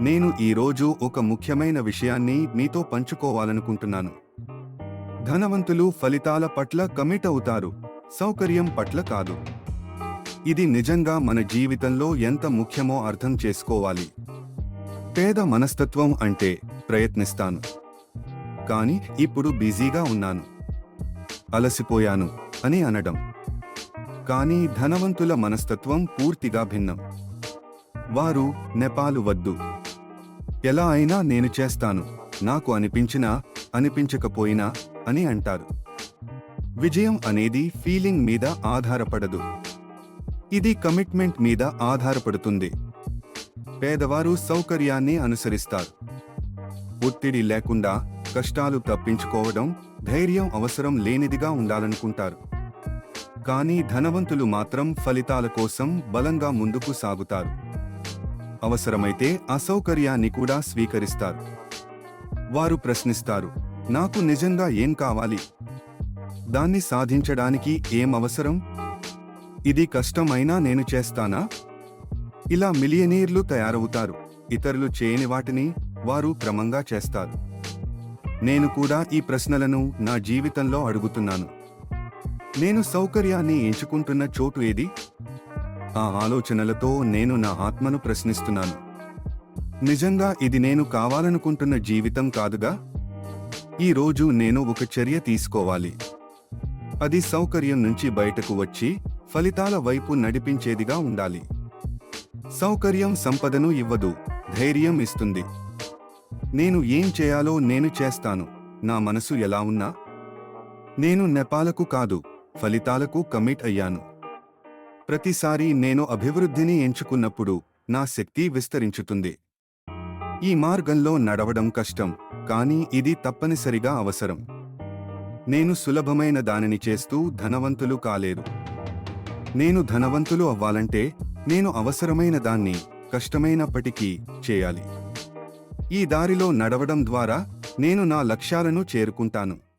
నేను ఈరోజు ఒక ముఖ్యమైన విషయాన్ని మీతో పంచుకోవాలనుకుంటున్నాను. ధనవంతులు ఫలితాల పట్ల కమిట్ అవుతారు సౌకర్యం పట్ల కాదు. ఇది నిజంగా మన జీవితంలో ఎంత ముఖ్యమో అర్థం చేసుకోవాలి. పేద మనస్తత్వం అంటే ప్రయత్నిస్తాను. కానీ ఇప్పుడు బిజీగా ఉన్నాను. అలసిపోయాను అని అనడం. కానీ ధనవంతుల మనస్తత్వం పూర్తిగా భిన్నం. వారు నెపాలు వద్దు. ఎలా అయినా నేను చేస్తాను. నాకు అనిపించినా అనిపించకపోయినా అని అంటారు. విజయం అనేది ఫీలింగ్ మీద ఆధారపడదు. ఇది కమిట్మెంట్ మీద ఆధారపడుతుంది. పేదవారు సౌకర్యాన్ని అనుసరిస్తారు. ఒత్తిడి లేకుండా కష్టాలు తప్పించుకోవడం ధైర్యం అవసరం లేనిదిగా ఉండాలనుకుంటారు. కానీ ధనవంతులు మాత్రం ఫలితాల కోసం బలంగా ముందుకు సాగుతారు. అవసరమైతే అసౌకర్యాన్ని కూడా స్వీకరిస్తారు. వారు ప్రశ్నిస్తారు నాకు నిజంగా ఏం కావాలి? దాన్ని సాధించడానికి ఏం అవసరం? ఇది కష్టమైనా నేను చేస్తానా? ఇలా మిలియనీర్లు తయారవుతారు. ఇతరులు చేయని వాటిని వారు క్రమంగా చేస్తారు. నేను కూడా ఈ ప్రశ్నలను నా జీవితంలో అడుగుతున్నాను. నేను సౌకర్యాన్ని ఎంచుకుంటున్న చోటు ఏది? ఆ ఆలోచనలతో నేను నా ఆత్మను ప్రశ్నిస్తున్నాను. నిజంగా ఇది నేను కావాలనుకుంటున్న జీవితం కాదుగా? ఈ రోజు నేను ఒక చర్య తీసుకోవాలి. అది సౌకర్యం నుంచి బయటకు వచ్చి ఫలితాల వైపు నడిపించేదిగా ఉండాలి. సౌకర్యం సంపదను ఇవ్వదు ధైర్యం ఇస్తుంది. నేను ఏం చేయాలో నేను చేస్తాను. నా మనసు ఎలా ఉన్నా? నేను నెపాలకు కాదు ఫలితాలకు కమిట్ అయ్యాను. ప్రతిసారి నేను అభివృద్ధిని ఎంచుకున్నప్పుడు నా శక్తి విస్తరించుతుంది. ఈ మార్గంలో నడవడం కష్టం కానీ ఇది తప్పనిసరిగా అవసరం. నేను సులభమైన దానిని చేస్తూ ధనవంతులు కాలేదు నేను ధనవంతులు అవ్వాలంటే నేను అవసరమైన దాన్ని కష్టమైనప్పటికీ చేయాలి. ఈ దారిలో నడవడం ద్వారా నేను నా లక్ష్యాలను చేరుకుంటాను.